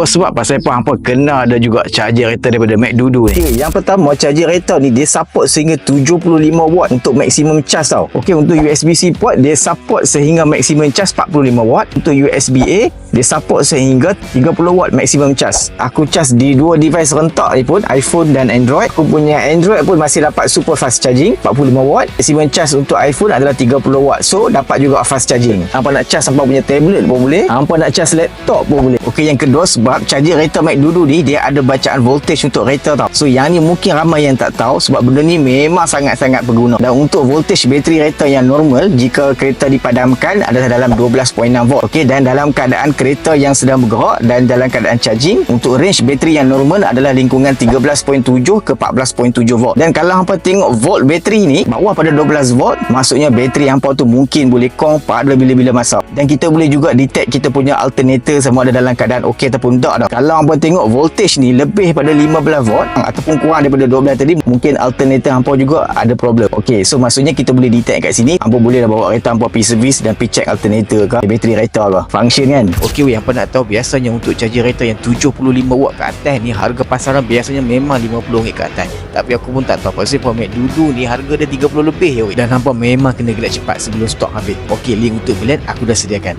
Apa sebab pasal apa hampa kena ada juga charger kereta daripada Mac Dudu ni. Okay, yang pertama charger kereta ni dia support sehingga 75 watt untuk maximum charge tau. Okey, untuk USB-C port dia support sehingga maximum charge 45 watt. Untuk USB-A dia support sehingga 30 watt maximum charge. Aku charge di dua device rentak ni pun iPhone dan Android. Aku punya Android pun masih dapat super fast charging 45 watt. Maximum charge untuk iPhone adalah 30 watt. So dapat juga fast charging. Hampa nak charge hampa punya tablet pun boleh. Hampa nak charge laptop pun boleh. Okey, yang kedua sebab charger kereta Mac Dudu ni dia ada bacaan voltage untuk kereta tau. So yang ni mungkin ramai yang tak tahu sebab benda ni memang sangat-sangat berguna. Dan untuk voltage bateri kereta yang normal jika kereta dipadamkan adalah dalam 12.6 volt. Okey, dan dalam keadaan kereta yang sedang bergerak dan dalam keadaan charging untuk range bateri yang normal adalah lingkungan 13.7 ke 14.7 volt. Dan kalau hampa tengok volt bateri ni bawah pada 12 volt, maksudnya bateri hampa tu mungkin boleh kong pada bila-bila masa. Dan kita boleh juga detect kita punya alternator sama ada dalam keadaan okey ataupun tak dah. Kalau hampa tengok voltage ni lebih pada 15 volt ataupun kurang daripada 12 tadi, mungkin alternator hampa juga ada problem. Okey, so maksudnya kita boleh detect kat sini, hampa boleh dah bawa kereta hampa pergi servis dan pergi check alternator ke, bateri kereta ke. Function kan? Okey weh, hampa nak tahu biasanya untuk charger kereta yang 75 watt ke atas ni harga pasaran biasanya memang RM50 ke atas. Tapi aku pun tak tahu apa Mac Dudu ni harga dia 30 lebih ya weh. Dan hampa memang kena gelak cepat sebelum stok habis. Okey, link untuk belian aku dah sediakan.